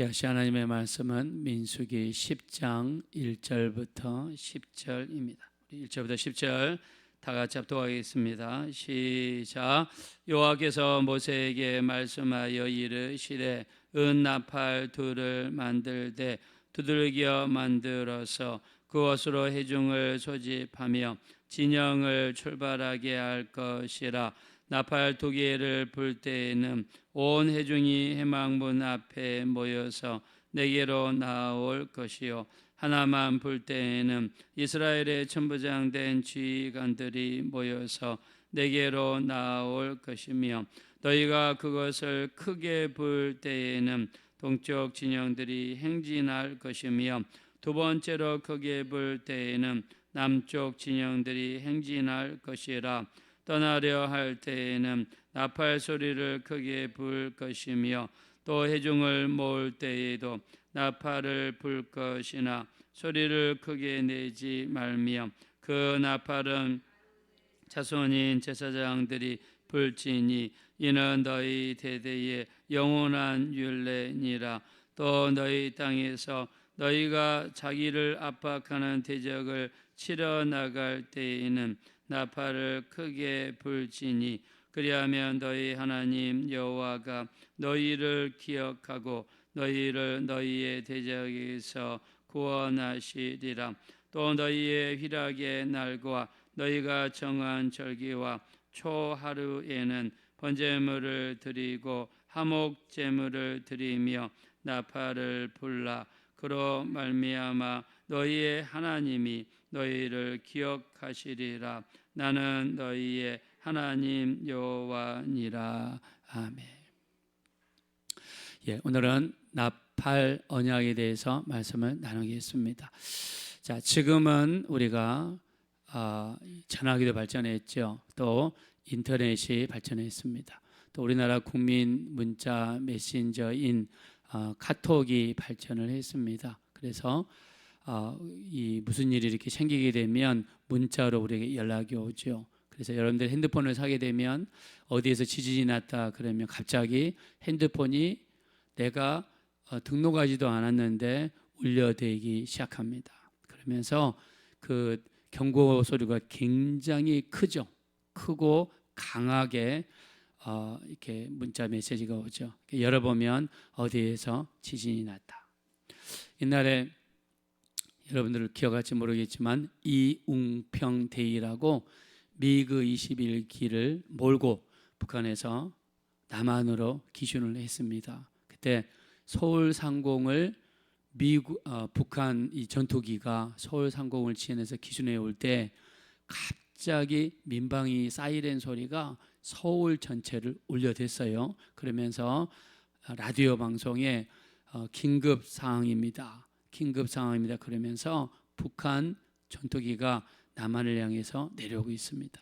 기하시 하나님의 말씀은 민수기 10장 1절부터 10절입니다. 1절부터 10절 다 같이 합독하겠습니다. 시작. 여호와께서 모세에게 말씀하여 이르시되 은 나팔 둘을 만들되 두들겨 만들어서 그것으로 해중을 소집하며 진영을 출발하게 할 것이라 나팔 두 개를 불 때에는 온 회중이 해망문 앞에 모여서 내게로 나올 것이요. 하나만 불 때에는 이스라엘의 천부장 된 지휘관들이 모여서 내게로 나올 것이며 너희가 그것을 크게 불 때에는 동쪽 진영들이 행진할 것이며 두 번째로 크게 불 때에는 남쪽 진영들이 행진할 것이라 떠나려 할 때에는 나팔 소리를 크게 불 것이며 또 해중을 모을 때에도 나팔을 불 것이나 소리를 크게 내지 말며 그 나팔은 자손인 제사장들이 불지니 이는 너희 대대의 영원한 율례니라. 또 너희 땅에서 너희가 자기를 압박하는 대적을 치러 나갈 때에는 나팔을 크게 불지니 그리하면 너희 하나님 여호와가 너희를 기억하고 너희를 너희의 대적에서 구원하시리라. 또 너희의 희락의 날과 너희가 정한 절기와 초하루에는 번제물을 드리고 화목 제물을 드리며 나팔을 불라. 그로 말미암아 너희의 하나님이 너희를 기억하시리라 나는 너희의 하나님 여호와니라 아멘. 예, 오늘은 나팔 언약에 대해서 말씀을 나누겠습니다. 자, 지금은 우리가 어, 전화기도 발전했죠. 또 인터넷이 발전했습니다. 또 우리나라 국민 문자 메신저인 어, 카톡이 발전을 했습니다. 그래서 어, 이 무슨 일이 이렇게 생기게 되면 문자로 우리에게 연락이 오죠. 그래서 여러분들 핸드폰을 사게 되면 어디에서 지진이 났다 그러면 갑자기 핸드폰이 내가 어, 등록하지도 않았는데 울려대기 시작합니다. 그러면서 그 경고 소리가 굉장히 크죠. 크고 강하게 어, 이렇게 문자 메시지가 오죠. 열어보면 어디에서 지진이 났다. 옛날에 여러분들 기억할지 모르겠지만 이웅평 대위라고 미그 21기를 몰고 북한에서 남한으로 기준을 했습니다. 그때 서울 상공을 미국 어, 북한 이 전투기가 서울 상공을 지원해서 기준해 올 때 갑자기 민방위 사이렌 소리가 서울 전체를 울려댔어요. 그러면서 라디오 방송에 어, 긴급 상황입니다. 긴급 상황입니다. 그러면서 북한 전투기가 남한을 향해서 내려오고 있습니다.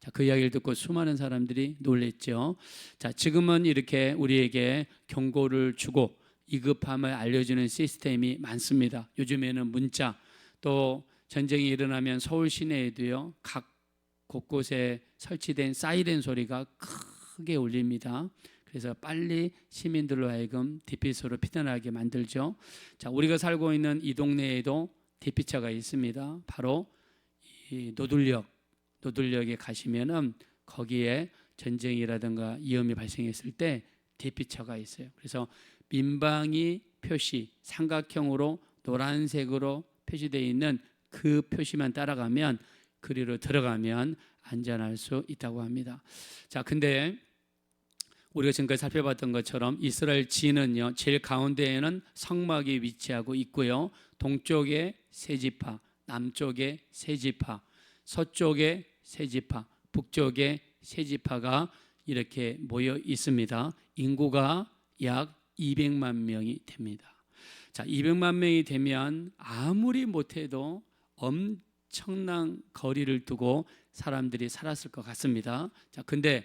자, 그 이야기를 듣고 수많은 사람들이 놀랬죠. 자, 지금은 이렇게 우리에게 경고를 주고 위급함을 알려주는 시스템이 많습니다. 요즘에는 문자 또 전쟁이 일어나면 서울 시내에도요 각 곳곳에 설치된 사이렌 소리가 크게 울립니다. 그래서 빨리 시민들로 하여금 대피소로 피난하게 만들죠. 자, 우리가 살고 있는 이 동네에도 대피처가 있습니다. 바로 이 노들역, 노들역에 가시면은 거기에 전쟁이라든가 위험이 발생했을 때 대피처가 있어요. 그래서 민방위 표시 삼각형으로 노란색으로 표시되어 있는 그 표시만 따라가면 그리로 들어가면 안전할 수 있다고 합니다. 자, 근데 우리가 지금까지 살펴봤던 것처럼 이스라엘 지는요 제일 가운데에는 성막이 위치하고 있고요 동쪽에 세 지파, 남쪽에 세 지파, 서쪽에 세 지파, 북쪽에 세 지파가 이렇게 모여 있습니다. 인구가 약 200만 명이 됩니다. 자, 200만 명이 되면 아무리 못해도 엄청난 거리를 두고 사람들이 살았을 것 같습니다. 자, 근데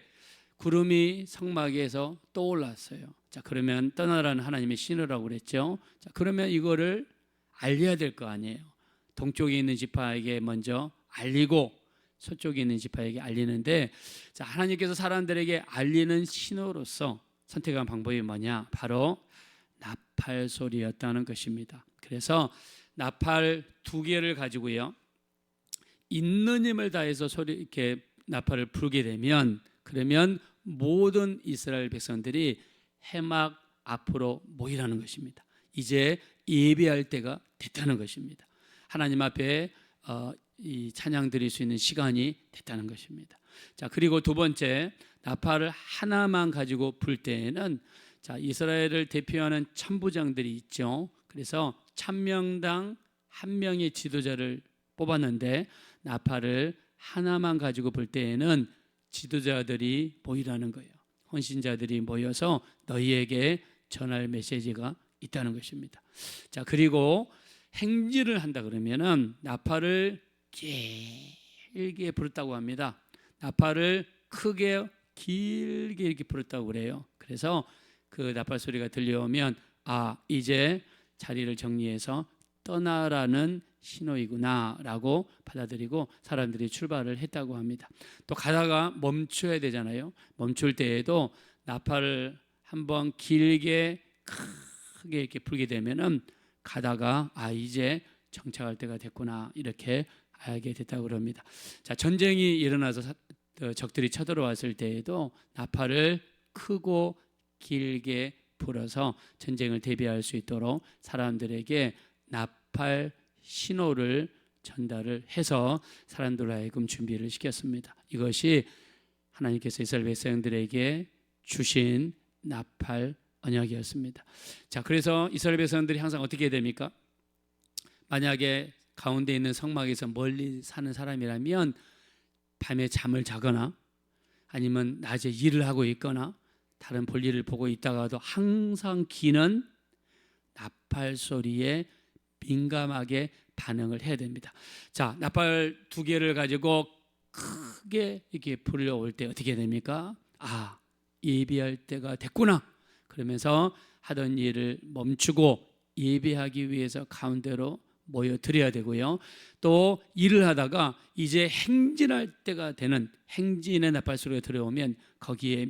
구름이 성막에서 떠올랐어요. 자, 그러면 떠나라는 하나님의 신호라고 그랬죠. 자, 그러면 이거를 알려야 될 거 아니에요. 동쪽에 있는 지파에게 먼저 알리고 서쪽에 있는 지파에게 알리는데 자, 하나님께서 사람들에게 알리는 신호로서 선택한 방법이 뭐냐? 바로 나팔 소리였다는 것입니다. 그래서 나팔 두 개를 가지고요. 있는 힘을 다해서 소리 이렇게 나팔을 불게 되면 그러면 모든 이스라엘 백성들이 해막 앞으로 모이라는 것입니다. 이제 예배할 때가 됐다는 것입니다. 하나님 앞에 어, 이 찬양 드릴 수 있는 시간이 됐다는 것입니다. 자 그리고 두 번째 나팔을 하나만 가지고 불 때에는 자 이스라엘을 대표하는 천부장들이 있죠. 그래서 천명당 한 명의 지도자를 뽑았는데 나팔을 하나만 가지고 불 때에는 지도자들이 모이라는 거예요. 헌신자들이 모여서 너희에게 전할 메시지가 있다는 것입니다. 자 그리고 행진을 한다 그러면은 나팔을 길게 불었다고 합니다. 나팔을 크게 길게 이렇게 불었다고 그래요. 그래서 그 나팔 소리가 들려오면 아 이제 자리를 정리해서 떠나라는 신호이구나라고 받아들이고 사람들이 출발을 했다고 합니다. 또 가다가 멈춰야 되잖아요. 멈출 때에도 나팔을 한번 길게 크게 이렇게 불게 되면은 가다가 아 이제 정착할 때가 됐구나 이렇게 알게 됐다고 그럽니다. 자 전쟁이 일어나서 사- 어, 적들이 쳐들어왔을 때에도 나팔을 크고 길게 불어서 전쟁을 대비할 수 있도록 사람들에게 나팔 신호를 전달을 해서 사람들 하여금 준비를 시켰습니다. 이것이 하나님께서 이스라엘 백성들에게 주신 나팔 언약이었습니다. 자, 그래서 이스라엘 백성들이 항상 어떻게 됩니까? 만약에 가운데 있는 성막에서 멀리 사는 사람이라면 밤에 잠을 자거나 아니면 낮에 일을 하고 있거나 다른 볼일을 보고 있다가도 항상 귀는 나팔 소리에 민감하게 반응을 해야 됩니다. 자, 나팔 두 개를 가지고 크게 이렇게 불려올 때 어떻게 됩니까? 아, 예비할 때가 됐구나. 그러면서 하던 일을 멈추고 예배하기 위해서 가운데로 모여 드려야 되고요. 또 일을 하다가 이제 행진할 때가 되는 행진의 나팔 소리가 들어오면 거기에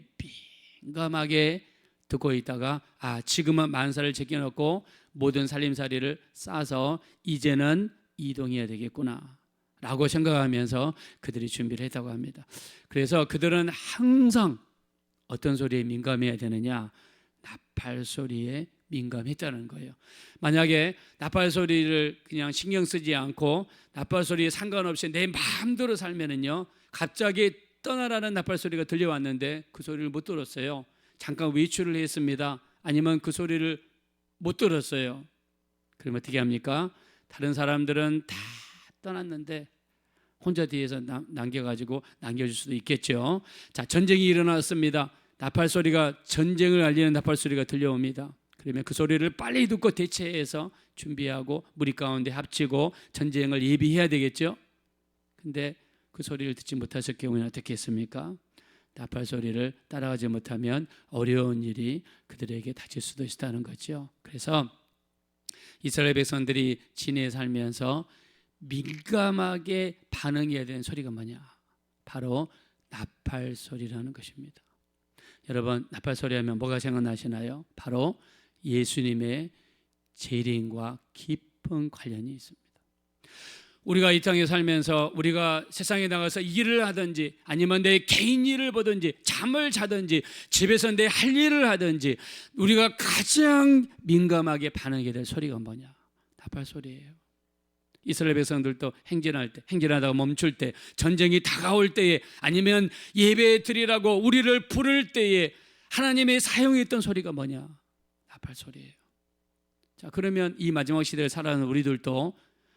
민감하게 듣고 있다가 아 지금은 만사를 제껴놓고 모든 살림살이를 싸서 이제는 이동해야 되겠구나 라고 생각하면서 그들이 준비를 했다고 합니다. 그래서 그들은 항상 어떤 소리에 민감해야 되느냐? 나팔 소리에 민감했다는 거예요. 만약에 나팔 소리를 그냥 신경 쓰지 않고 나팔 소리에 상관없이 내 마음대로 살면은요 갑자기 떠나라는 나팔 소리가 들려왔는데 그 소리를 못 들었어요. 잠깐 외출을 했습니다. 아니면 그 소리를 못 들었어요. 그럼 어떻게 합니까? 다른 사람들은 다 떠났는데 혼자 뒤에서 남, 남겨가지고 남겨줄 수도 있겠죠. 자, 전쟁이 일어났습니다. 나팔 소리가 전쟁을 알리는 나팔 소리가 들려옵니다. 그러면 그 소리를 빨리 듣고 대체해서 준비하고 무리 가운데 합치고 전쟁을 예비해야 되겠죠. 근데 그 소리를 듣지 못하실 경우에는 어떻게 했습니까? 나팔 소리를 따라가지 못하면 어려운 일이 그들에게 닥칠 수도 있다는 거죠. 그래서 이스라엘 백성들이 진해 살면서 민감하게 반응해야 되는 소리가 뭐냐? 바로 나팔 소리라는 것입니다. 여러분 나팔 소리 하면 뭐가 생각나시나요? 바로 예수님의 재림과 깊은 관련이 있습니다. 우리가 이 땅에 살면서 우리가 세상에 나가서 일을 하든지 아니면 내 개인 일을 보든지 잠을 자든지 집에서 내 할 일을 하든지 우리가 가장 민감하게 반응하게 될 소리가 뭐냐? 나팔 소리예요. 이스라엘 백성들도 행진할 때, 행진하다가 멈출 때, 전쟁이 다가올 때에 아니면 예배 드리라고 우리를 부를 때에 하나님의 사용했던 소리가 뭐냐? 나팔 소리예요. 자, 그러면 이 마지막 시대를 살아가는 우리들도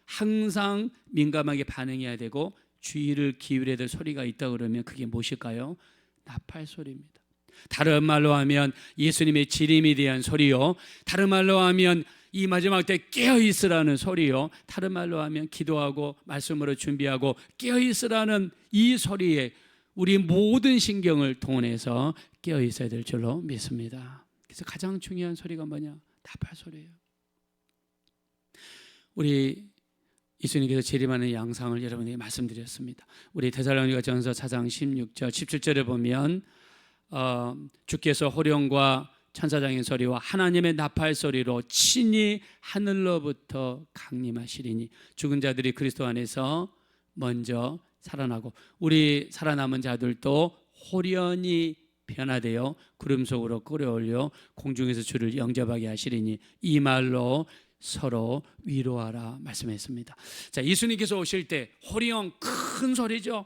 항상 민감하게 반응해야 되고 주의를 기울여야 될 소리가 있다 그러면 그게 무엇일까요? 나팔 소리입니다. 다른 말로 하면 예수님의 지림에 대한 소리요. 다른 말로 하면 이 마지막 때 깨어 있으라는 소리요. 다른 말로 하면 기도하고 말씀으로 준비하고 깨어 있으라는 이 소리에 우리 모든 신경을 동원해서 깨어 있어야 될 줄로 믿습니다. 그래서 가장 중요한 소리가 뭐냐? 나팔 소리예요. 우리 예수님께서 재림하는 양상을 여러분에게 말씀드렸습니다. 우리 데살로니가 전서 4장 16절 17절에 보면 어, 주께서 호령과 천사장의 소리와 하나님의 나팔 소리로 친히 하늘로부터 강림하시리니 죽은 자들이 그리스도 안에서 먼저 살아나고 우리 살아남은 자들도 호련히 변화되어 구름 속으로 끌어올려 공중에서 주를 영접하게 하시리니 이 말로 서로 위로하라 말씀했습니다. 자, 예수님께서 오실 때 호리영 큰 소리죠.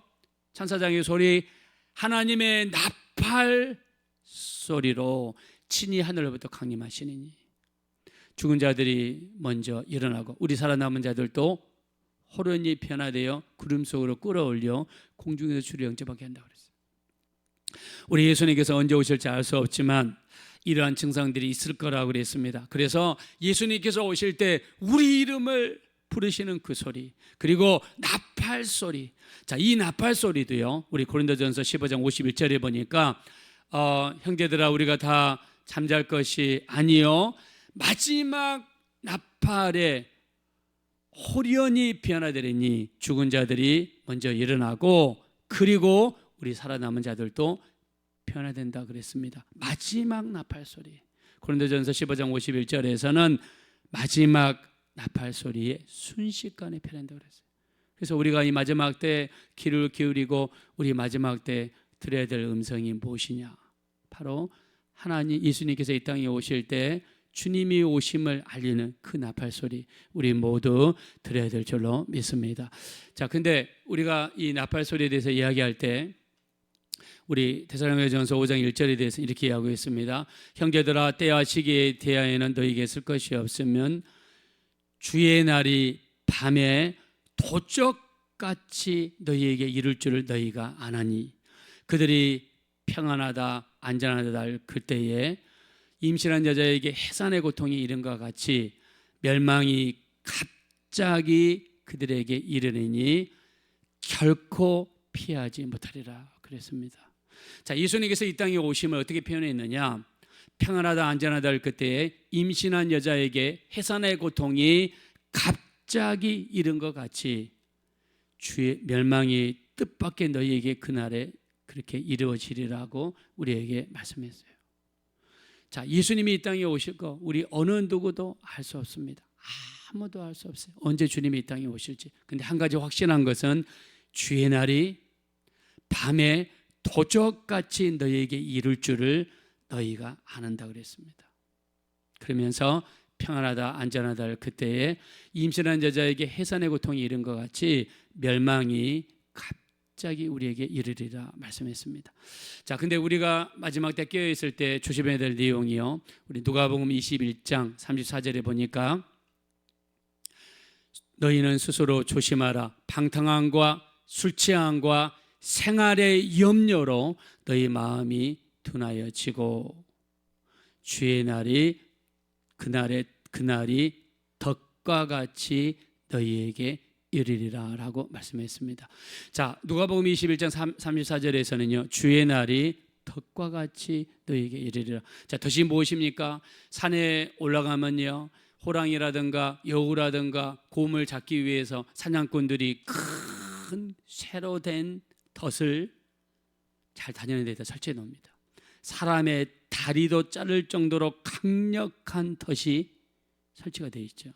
천사장의 소리, 하나님의 나팔 소리로 친히 하늘로부터 강림하시니 죽은 자들이 먼저 일어나고 우리 살아남은 자들도 호련히 변화되어 구름 속으로 끌어올려 공중에서 주를 영접하게 한다고 그랬어요. 우리 예수님께서 언제 오실지 알 수 없지만 이러한 증상들이 있을 거라고 그랬습니다. 그래서 예수님께서 오실 때 우리 이름을 부르시는 그 소리 그리고 나팔 소리 자이 나팔 소리도요 우리 고린도전서 15장 51절에 보니까 어, 형제들아 우리가 다 잠잘 것이 아니요 마지막 나팔에 호련히 변화되리니 죽은 자들이 먼저 일어나고 그리고 우리 살아남은 자들도 변화된다 그랬습니다. 마지막 나팔 소리. 고린도전서 15장 51절에서는 마지막 나팔 소리에 순식간에 변한다 그랬어요. 그래서 우리가 이 마지막 때 귀를 기울이고 우리 마지막 때 들어야 될 음성이 무엇이냐? 바로 하나님 예수님께서 이 땅에 오실 때 주님이 오심을 알리는 그 나팔 소리 우리 모두 들어야 될 줄로 믿습니다. 자, 근데 우리가 이 나팔 소리에 대해서 이야기할 때 우리 대사령의전서 5장 1절에 대해서 이렇게 이야기하고 있습니다. 형제들아 때와 시기에 대하여는 너희에게 쓸 것이 없으면 주의 날이 밤에 도적같이 너희에게 이를 줄을 너희가 아나니 그들이 평안하다 안전하다 할 그때에 임신한 여자에게 해산의 고통이 이른 것 같이 멸망이 갑자기 그들에게 이르니 결코 피하지 못하리라 그랬습니다. 자, 예수님께서 이 땅에 오심을 어떻게 표현했느냐? 평안하다 안전하다 할 그때에 임신한 여자에게 해산의 고통이 갑자기 이른 것 같이 주의 멸망이 뜻밖의 너희에게 그날에 그렇게 이루어지리라고 우리에게 말씀했어요. 자, 예수님이 이 땅에 오실 거 우리 어느 누구도 알 수 없습니다. 아무도 알 수 없어요. 언제 주님이 이 땅에 오실지. 근데 한 가지 확신한 것은 주의 날이 밤에 도적같이 너희에게 이룰 줄을 너희가 아는다 그랬습니다. 그러면서 평안하다 안전하다 할 그때에 임신한 여자에게 해산의 고통이 이른 것 같이 멸망이 갑자기 우리에게 이르리라 말씀했습니다. 자, 근데 우리가 마지막 때 깨어 있을 때 조심해야 될 내용이요. 우리 누가복음 21장 34절에 보니까 너희는 스스로 조심하라. 방탕함과 술 취함과 생활의 염려로 너희 마음이 둔하여지고 주의 날이 그날의 그날이 덕과 같이 너희에게 이르리라라고 말씀했습니다. 자, 누가복음 21장 34절에서는요. 주의 날이 덕과 같이 너희에게 이르리라. 자, 덫이 무엇입니까? 산에 올라가면요. 호랑이라든가 여우라든가 곰을 잡기 위해서 사냥꾼들이 큰 쇠로 된 덫을 잘 다니는 데다 설치해 놓습니다. 사람의 다리도 자를 정도로 강력한 덫이 설치가 되어 있죠.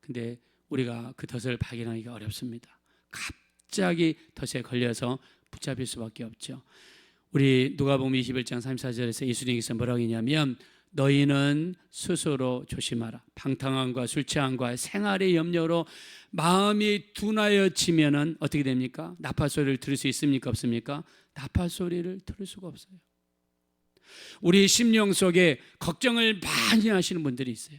근데 우리가 그 덫을 발견하기가 어렵습니다. 갑자기 덫에 걸려서 붙잡힐 수밖에 없죠. 우리 누가복음 21장 34절에서 예수님께서 뭐라고 했냐면 너희는 스스로 조심하라. 방탕함과 술 취함과 생활의 염려로 마음이 둔하여지면은 어떻게 됩니까? 나팔 소리를 들을 수 있습니까? 없습니까? 나팔 소리를 들을 수가 없어요. 우리 심령 속에 걱정을 많이 하시는 분들이 있어요.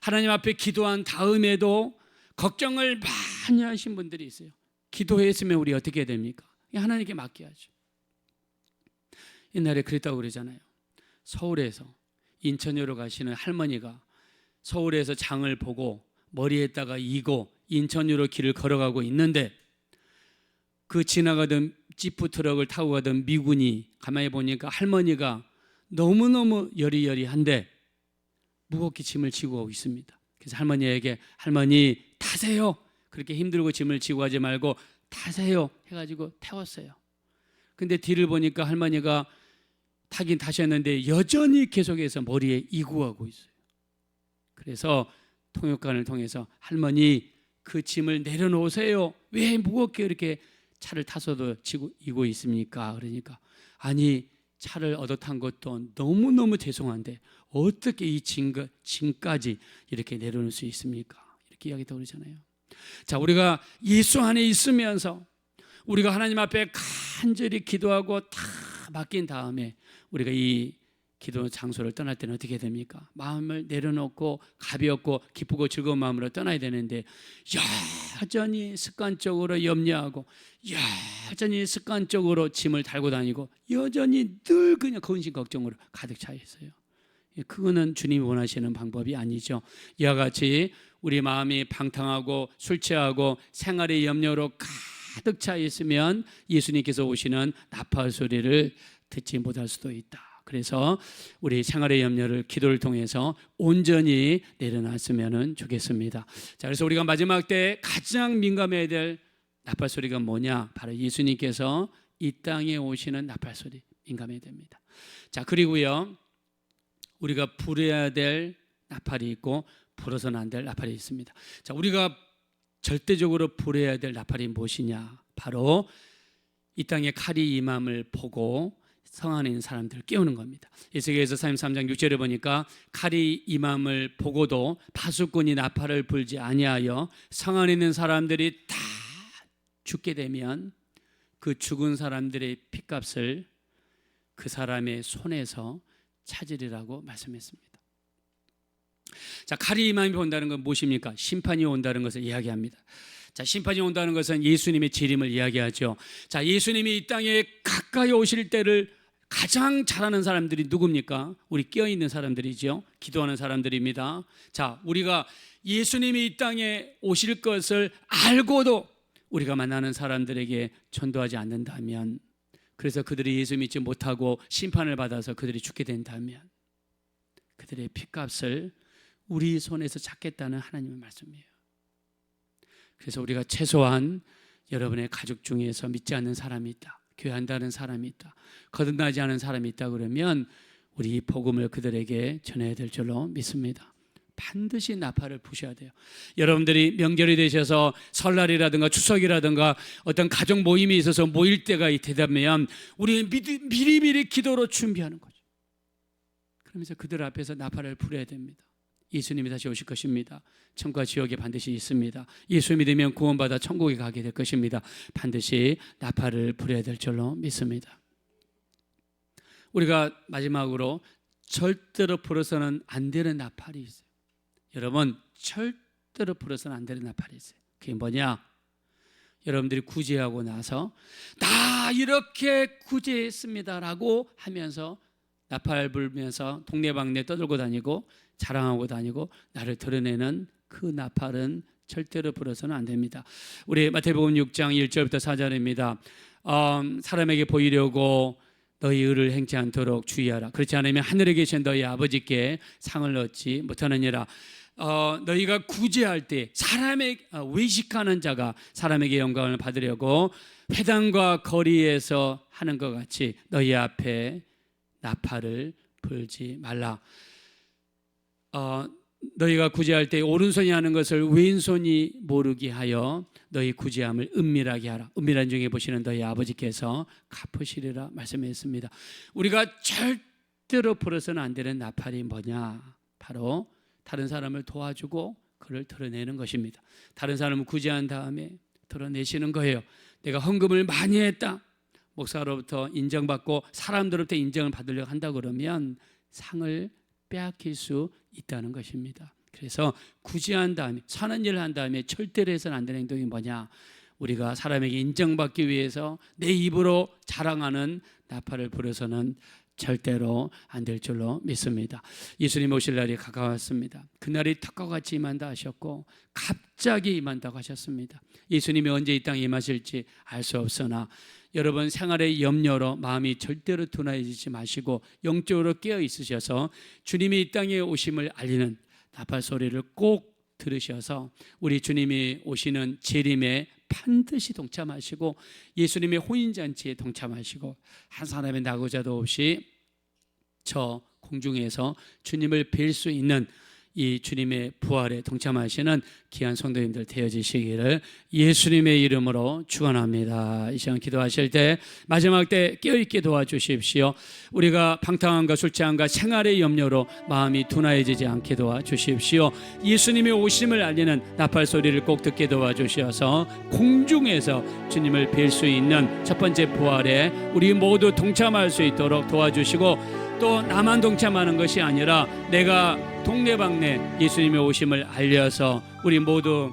하나님 앞에 기도한 다음에도 걱정을 많이 하신 분들이 있어요. 기도했으면 우리 어떻게 됩니까? 하나님께 맡겨야죠. 옛날에 그랬다고 그러잖아요. 서울에서 인천으로 가시는 할머니가 서울에서 장을 보고 머리에다가 이고 인천으로 길을 걸어가고 있는데 그 지나가던 지프 트럭을 타고 가던 미군이 가만히 보니까 할머니가 너무너무 여리여리한데 무겁게 짐을 지고 있습니다. 그래서 할머니에게 할머니 타세요. 그렇게 힘들고 짐을 지고 가지 말고 타세요. 해가지고 태웠어요. 근데 뒤를 보니까 할머니가 타긴 타셨는데 여전히 계속해서 머리에 이구하고 있어요. 그래서 통역관을 통해서 할머니 그 짐을 내려놓으세요. 왜 무겁게 이렇게 차를 타서도 지고 이고 있습니까? 그러니까 아니 차를 얻어 탄 것도 너무 너무 죄송한데 어떻게 이 짐, 짐까지 이렇게 내려놓을 수 있습니까? 이렇게 이야기도 그러잖아요. 자 우리가 예수 안에 있으면서 우리가 하나님 앞에 간절히 기도하고 다 맡긴 다음에 우리가 이 기도 장소를 떠날 때는 어떻게 됩니까? 마음을 내려놓고 가볍고 기쁘고 즐거운 마음으로 떠나야 되는데 여전히 습관적으로 염려하고 여전히 습관적으로 짐을 달고 다니고 여전히 늘 그냥 근심 걱정으로 가득 차 있어요. 예, 그거는 주님이 원하시는 방법이 아니죠. 이와 같이 우리 마음이 방탕하고 술 취하고 생활의 염려로 가득 차 있으면 예수님께서 오시는 나팔 소리를 듣지 못할 수도 있다. 그래서 우리 생활의 염려를 기도를 통해서 온전히 내려놨으면 좋겠습니다. 자, 그래서 우리가 마지막 때 가장 민감해야 될 나팔 소리가 뭐냐? 바로 예수님께서 이 땅에 오시는 나팔 소리 민감해야 됩니다. 자, 그리고요. 우리가 불어야 될 나팔이 있고 불어서는 안 될 나팔이 있습니다. 자, 우리가 절대적으로 불어야 될 나팔이 무엇이냐? 바로 이 땅에 칼이 임함을 보고 성 안에 있는 사람들을 깨우는 겁니다. 에스겔에서 33장 6절에 보니까 칼이 임함을 보고도 파수꾼이 나팔을 불지 아니하여 성 안에 있는 사람들이 다 죽게 되면 그 죽은 사람들의 핏값을 그 사람의 손에서 찾으리라고 말씀했습니다. 자, 칼이 임함이 온다는 건 무엇입니까? 심판이 온다는 것을 이야기합니다. 자, 심판이 온다는 것은 예수님의 재림을 이야기하죠. 자, 예수님이 이 땅에 가까이 오실 때를 가장 잘하는 사람들이 누굽니까? 우리 깨어 있는 사람들이죠. 기도하는 사람들입니다. 자, 우리가 예수님이 이 땅에 오실 것을 알고도 우리가 만나는 사람들에게 전도하지 않는다면 그래서 그들이 예수 믿지 못하고 심판을 받아서 그들이 죽게 된다면 그들의 핏값을 우리 손에서 찾겠다는 하나님의 말씀이에요. 그래서 우리가 최소한 여러분의 가족 중에서 믿지 않는 사람이 있다. 교회한다는 사람이 있다. 거듭나지 않은 사람이 있다 그러면 우리 이 복음을 그들에게 전해야 될 줄로 믿습니다. 반드시 나팔을 부셔야 돼요. 여러분들이 명절이 되셔서 설날이라든가 추석이라든가 어떤 가족 모임이 있어서 모일 때가 되다면 우리는 미리 미리 기도로 준비하는 거죠. 그러면서 그들 앞에서 나팔을 불어야 됩니다. 예수님이 다시 오실 것입니다. 천과 지옥에 반드시 있습니다. 예수 믿으면 구원받아 천국에 가게 될 것입니다. 반드시 나팔을 불어야 될 줄로 믿습니다. 우리가 마지막으로 절대로 불어서는 안 되는 나팔이 있어요. 여러분 절대로 불어서는 안 되는 나팔이 있어요. 그게 뭐냐? 여러분들이 구제하고 나서 나 이렇게 구제했습니다라고 하면서 나팔 불면서 동네방네 떠들고 다니고 자랑하고 다니고 나를 드러내는 그 나팔은 절대로 불어서는 안 됩니다. 우리 마태복음 6장 1절부터 4절입니다. 어, 사람에게 보이려고 너희 의를 행치 않도록 주의하라. 그렇지 않으면 하늘에 계신 너희 아버지께 상을 얻지 못하느니라. 어, 너희가 구제할 때 사람의 어, 외식하는 자가 사람에게 영광을 받으려고 회당과 거리에서 하는 것 같이 너희 앞에 나팔을 불지 말라. 어, 너희가 구제할 때 오른손이 하는 것을 왼손이 모르게 하여 너희 구제함을 은밀하게 하라. 은밀한 중에 보시는 너희 아버지께서 갚으시리라 말씀했습니다. 우리가 절대로 풀어서는 안 되는 나팔이 뭐냐? 바로 다른 사람을 도와주고 그를 드러내는 것입니다. 다른 사람을 구제한 다음에 드러내시는 거예요. 내가 헌금을 많이 했다. 목사로부터 인정받고 사람들로부터 인정을 받으려고 한다 그러면 상을 빼앗길 수 있다는 것입니다. 그래서 구제한 다음에 선한 일을 한 다음에 절대로 해서는 안 되는 행동이 뭐냐? 우리가 사람에게 인정받기 위해서 내 입으로 자랑하는 나팔을 부려서는 절대로 안 될 줄로 믿습니다. 예수님 오실 날이 가까웠습니다. 그날이 턱과 같이 임한다 하셨고 갑자기 임한다고 하셨습니다. 예수님이 언제 이 땅에 임하실지 알 수 없으나 여러분 생활의 염려로 마음이 절대로 둔해지지 마시고 영적으로 깨어 있으셔서 주님이 이 땅에 오심을 알리는 나팔 소리를 꼭 들으셔서 우리 주님이 오시는 재림에 반드시 동참하시고 예수님의 혼인 잔치에 동참하시고 한 사람의 나고자도 없이 저 공중에서 주님을 뵐 수 있는 이 주님의 부활에 동참하시는 귀한 성도님들 되어지시기를 예수님의 이름으로 축원합니다. 이 시간 기도하실 때 마지막 때 깨어있게 도와주십시오. 우리가 방탕함과 술 취함과 생활의 염려로 마음이 둔하여지지 않게 도와주십시오. 예수님의 오심을 알리는 나팔 소리를 꼭 듣게 도와주셔서 공중에서 주님을 뵐 수 있는 첫 번째 부활에 우리 모두 동참할 수 있도록 도와주시고 또 나만 동참하는 것이 아니라 내가 동네방네 예수님의 오심을 알려서 우리 모두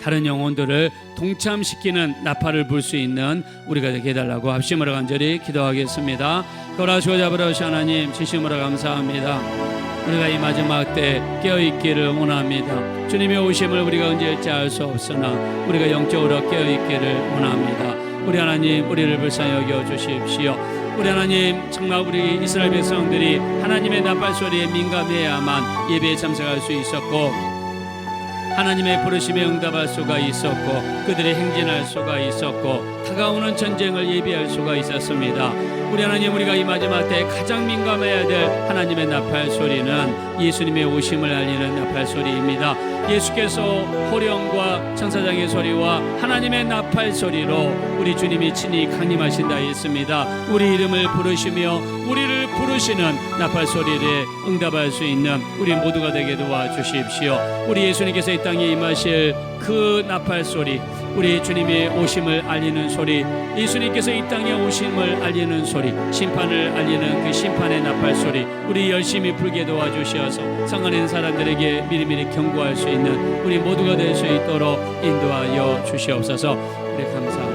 다른 영혼들을 동참시키는 나팔을 불 수 있는 우리가 되게 해달라고 합심으로 간절히 기도하겠습니다. 돌아주고 잡으러오신 하나님 진심으로 감사합니다. 우리가 이 마지막 때 깨어있기를 원합니다. 주님의 오심을 우리가 언제일지 알 수 없으나 우리가 영적으로 깨어있기를 원합니다. 우리 하나님 우리를 불쌍히 여겨 주십시오. 우리 하나님 정말 우리 이스라엘 백성들이 하나님의 나팔 소리에 민감해야만 예배에 참석할 수 있었고 하나님의 부르심에 응답할 수가 있었고 그들의 행진할 수가 있었고 다가오는 전쟁을 예비할 수가 있었습니다. 우리 하나님 우리가 이 마지막 때 가장 민감해야 될 하나님의 나팔 소리는 예수님의 오심을 알리는 나팔 소리입니다. 예수께서 호령과 천사장의 소리와 하나님의 나팔 소리로 우리 주님이 친히 강림하신다 했습니다. 우리 이름을 부르시며 우리를 부르시는 나팔 소리에 응답할 수 있는 우리 모두가 되게 도와 주십시오. 우리 예수님께서 이 땅에 임하실 그 나팔 소리, 우리 주님의 오심을 알리는 소리, 예수님께서 이 땅에 오심을 알리는 소리, 심판을 알리는 그 심판의 나팔 소리, 우리 열심히 불게 도와주시어서 상하는 사람들에게 미리미리 경고할 수 있는 우리 모두가 될 수 있도록 인도하여 주시옵소서. 우리 감사.